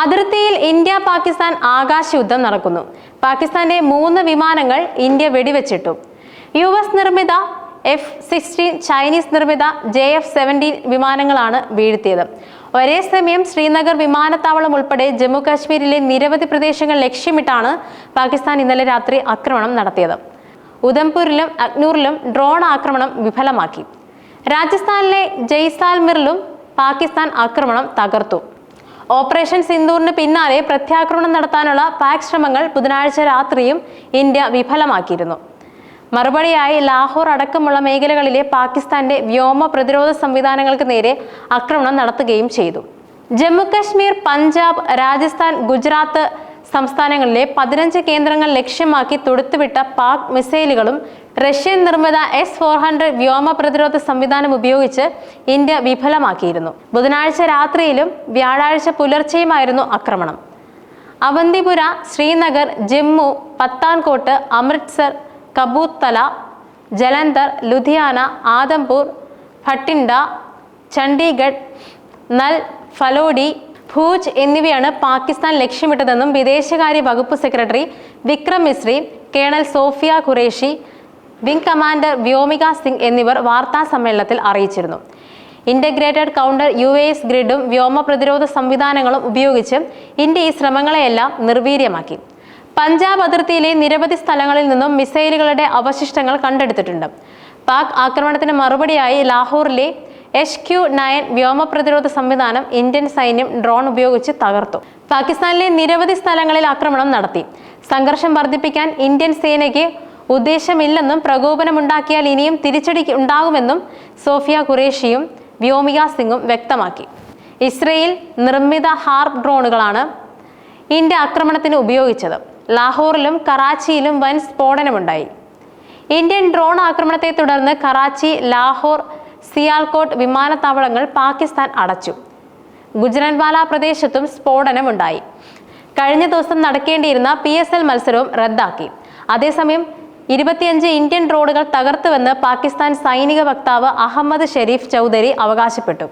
അതിർത്തിയിൽ ഇന്ത്യ പാകിസ്ഥാൻ ആകാശ യുദ്ധം നടക്കുന്നു. പാകിസ്ഥാന്റെ മൂന്ന് വിമാനങ്ങൾ ഇന്ത്യ വെടിവെച്ചിട്ടു. യു എസ് നിർമ്മിത എഫ് സിക്സ്റ്റീൻ ചൈനീസ് നിർമ്മിത ജെ എഫ് സെവന്റീൻ വിമാനങ്ങളാണ് വീഴ്ത്തിയത്. ഒരേ സമയം ശ്രീനഗർ വിമാനത്താവളം ഉൾപ്പെടെ ജമ്മു കാശ്മീരിലെ നിരവധി പ്രദേശങ്ങൾ ലക്ഷ്യമിട്ടാണ് പാകിസ്ഥാൻ ഇന്നലെ രാത്രി ആക്രമണം നടത്തിയത്. ഉധംപൂരിലും അഗ്നൂറിലും ഡ്രോൺ ആക്രമണം വിഫലമാക്കി. രാജസ്ഥാനിലെ ജയ്സാൽമിറിലും പാകിസ്ഥാൻ ആക്രമണം തകർത്തു. ഓപ്പറേഷൻ സിന്ദൂറിന് പിന്നാലെ പ്രത്യാക്രമണം നടത്താനുള്ള പാക് ശ്രമങ്ങൾ ബുധനാഴ്ച രാത്രിയും ഇന്ത്യ വിഫലമാക്കിയിരുന്നു. മറുപടിയായി ലാഹോർ അടക്കമുള്ള മേഖലകളിലെ പാകിസ്ഥാന്റെ വ്യോമ പ്രതിരോധ സംവിധാനങ്ങൾക്ക് നേരെ ആക്രമണം നടത്തുകയും ചെയ്തു. ജമ്മു കശ്മീർ പഞ്ചാബ് രാജസ്ഥാൻ ഗുജറാത്ത് സംസ്ഥാനങ്ങളിലെ പതിനഞ്ച് കേന്ദ്രങ്ങൾ ലക്ഷ്യമാക്കി തൊടുത്തുവിട്ട പാക് മിസൈലുകളും റഷ്യൻ നിർമ്മിത എസ് ഫോർ ഹൺഡ്രഡ് വ്യോമ പ്രതിരോധ സംവിധാനം ഉപയോഗിച്ച് ഇന്ത്യ വിഫലമാക്കിയിരുന്നു. ബുധനാഴ്ച രാത്രിയിലും വ്യാഴാഴ്ച പുലർച്ചെയുമായിരുന്നു ആക്രമണം. അവന്തിപുര ശ്രീനഗർ ജമ്മു പത്താൻകോട്ട് അമൃത്സർ കബൂത്തല ജലന്ധർ ലുധിയാന ആദംപൂർ ഭട്ടിൻഡ ചണ്ഡീഗഡ് നൽ ഫലോഡി ഭൂജ് എന്നിവയാണ് പാകിസ്ഥാൻ ലക്ഷ്യമിട്ടതെന്നും വിദേശകാര്യ വകുപ്പ് secretary Vikram Misri colonel Sofiya Qureshi wing commander Vyomika Singh എന്നിവർ വാർത്താ സമ്മേളനത്തിൽ അറിയിച്ചിരുന്നു. ഇന്റഗ്രേറ്റഡ് കൗണ്ടർ യു എസ് ഗ്രിഡും വ്യോമ പ്രതിരോധ സംവിധാനങ്ങളും ഉപയോഗിച്ച് ഇന്ത്യ ഈ ശ്രമങ്ങളെയെല്ലാം നിർവീര്യമാക്കി. പഞ്ചാബ് അതിർത്തിയിലെ നിരവധി സ്ഥലങ്ങളിൽ നിന്നും മിസൈലുകളുടെ അവശിഷ്ടങ്ങൾ കണ്ടെടുത്തിട്ടുണ്ട്. പാക് ആക്രമണത്തിന് മറുപടിയായി ലാഹോറിലെ എച്ച് ക്യു നയൻ വ്യോമ പ്രതിരോധ സംവിധാനം ഇന്ത്യൻ സൈന്യം ഡ്രോൺ ഉപയോഗിച്ച് തകർത്തു. പാകിസ്ഥാനിലെ നിരവധി സ്ഥലങ്ങളിൽ ആക്രമണം നടത്തി. സംഘർഷം വർദ്ധിപ്പിക്കാൻ ഇന്ത്യൻ സേനയ്ക്ക് ഉദ്ദേശമില്ലെന്നും പ്രകോപനമുണ്ടാക്കിയാൽ ഇനിയും തിരിച്ചടി ഉണ്ടാകുമെന്നും സോഫിയ ഖുറേഷിയും വ്യോമിക സിംഗും വ്യക്തമാക്കി. ഇസ്രയേൽ നിർമ്മിത ഹാർപ്പ് ഡ്രോണുകളാണ് ഇന്ത്യ ആക്രമണത്തിന് ഉപയോഗിച്ചത്. ലാഹോറിലും കറാച്ചിയിലും വൻ സ്ഫോടനമുണ്ടായി. ഇന്ത്യൻ ഡ്രോൺ ആക്രമണത്തെ തുടർന്ന് കറാച്ചി ലാഹോർ സിയാൽകോട്ട് വിമാനത്താവളങ്ങൾ പാകിസ്ഥാൻ അടച്ചു. ഗുജറൻവാല പ്രദേശത്തും സ്ഫോടനമുണ്ടായി. കഴിഞ്ഞ ദിവസം നടക്കേണ്ടിയിരുന്ന പി എസ് എൽ മത്സരവും റദ്ദാക്കി. അതേസമയം ഇരുപത്തിയഞ്ച് ഇന്ത്യൻ റോഡുകൾ തകർത്തുവെന്ന് പാകിസ്ഥാൻ സൈനിക വക്താവ് അഹമ്മദ് ഷെരീഫ് ചൗധരി അവകാശപ്പെട്ടു.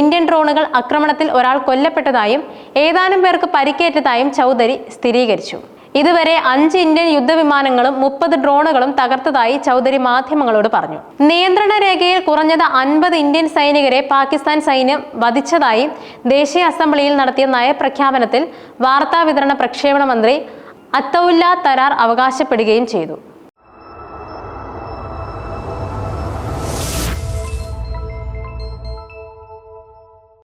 ഇന്ത്യൻ ഡ്രോണുകൾ ആക്രമണത്തിൽ ഒരാൾ കൊല്ലപ്പെട്ടതായും ഏതാനും പേർക്ക് പരിക്കേറ്റതായും ചൗധരി സ്ഥിരീകരിച്ചു. ഇതുവരെ അഞ്ച് ഇന്ത്യൻ യുദ്ധവിമാനങ്ങളും മുപ്പത് ഡ്രോണുകളും തകർത്തതായി ചൗധരി മാധ്യമങ്ങളോട് പറഞ്ഞു. നിയന്ത്രണ രേഖയിൽ കുറഞ്ഞത് അൻപത് ഇന്ത്യൻ സൈനികരെ പാകിസ്ഥാൻ സൈന്യം വധിച്ചതായി ദേശീയ അസംബ്ലിയിൽ നടത്തിയ നയപ്രഖ്യാപനത്തിൽ വാർത്താവിതരണ പ്രക്ഷേപണ മന്ത്രി അത്തൗല്ല തരാർ അവകാശപ്പെടുകയും ചെയ്തു.